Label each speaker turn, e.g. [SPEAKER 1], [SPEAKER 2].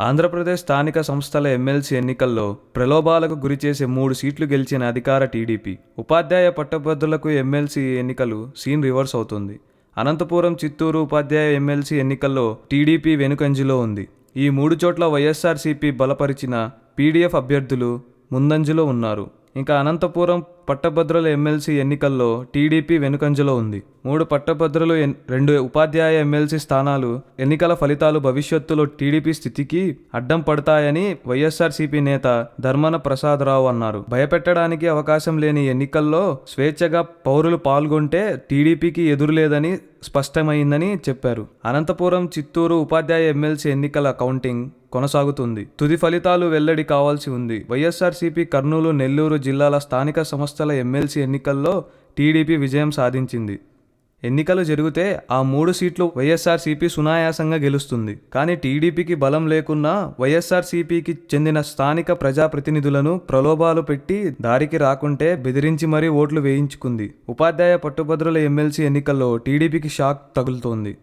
[SPEAKER 1] ఆంధ్రప్రదేశ్ స్థానిక సంస్థల ఎమ్మెల్సీ ఎన్నికల్లో ప్రలోభాలకు గురిచేసే మూడు సీట్లు గెలిచిన అధికార టీడీపీ. ఉపాధ్యాయ పట్టభద్రులకు ఎమ్మెల్సీ ఎన్నికలు సీన్ రివర్స్ అవుతుంది. అనంతపురం చిత్తూరు ఉపాధ్యాయ ఎమ్మెల్సీ ఎన్నికల్లో టీడీపీ వెనుకంజిలో ఉంది. ఈ మూడు చోట్ల వైఎస్ఆర్సీపీ బలపరిచిన పీడీఎఫ్ అభ్యర్థులు ముందంజలో ఉన్నారు. ఇంకా అనంతపురం పట్టభద్రుల ఎమ్మెల్సీ ఎన్నికల్లో టీడీపీ వెనుకంజలో ఉంది. మూడు పట్టభద్రులు ఎన్- రెండు ఉపాధ్యాయ ఎమ్మెల్సీ స్థానాలు ఎన్నికల ఫలితాలు భవిష్యత్తులో టీడీపీ స్థితికి అడ్డం పడతాయని వైఎస్ఆర్సీపీ నేత ధర్మన ప్రసాదరావు అన్నారు. భయపెట్టడానికి అవకాశం లేని ఎన్నికల్లో స్వేచ్ఛగా పౌరులు పాల్గొంటే టీడీపీకి ఎదురులేదని స్పష్టమైందని చెప్పారు. అనంతపురం చిత్తూరు ఉపాధ్యాయ ఎమ్మెల్సీ ఎన్నికల కౌంటింగ్ కొనసాగుతుంది. తుది ఫలితాలు వెల్లడి కావాల్సి ఉంది. వైఎస్ఆర్సీపీ కర్నూలు నెల్లూరు జిల్లాల స్థానిక సంస్థ సంస్థల ఎమ్మెల్సీ ఎన్నికల్లో టీడీపీ విజయం సాధించింది. ఎన్నికలు జరిగితే ఆ మూడు సీట్లు వైఎస్ఆర్సీపీ సునాయాసంగా గెలుస్తుంది. కానీ టీడీపీకి బలం లేకున్నా వైఎస్ఆర్సీపీకి చెందిన స్థానిక ప్రజాప్రతినిధులను ప్రలోభాలు పెట్టి దారికి రాకుంటే బెదిరించి మరీ ఓట్లు వేయించుకుంది. ఉపాధ్యాయ పట్టుభద్రుల ఎమ్మెల్సీ ఎన్నికల్లో టీడీపీకి షాక్ తగులుతోంది.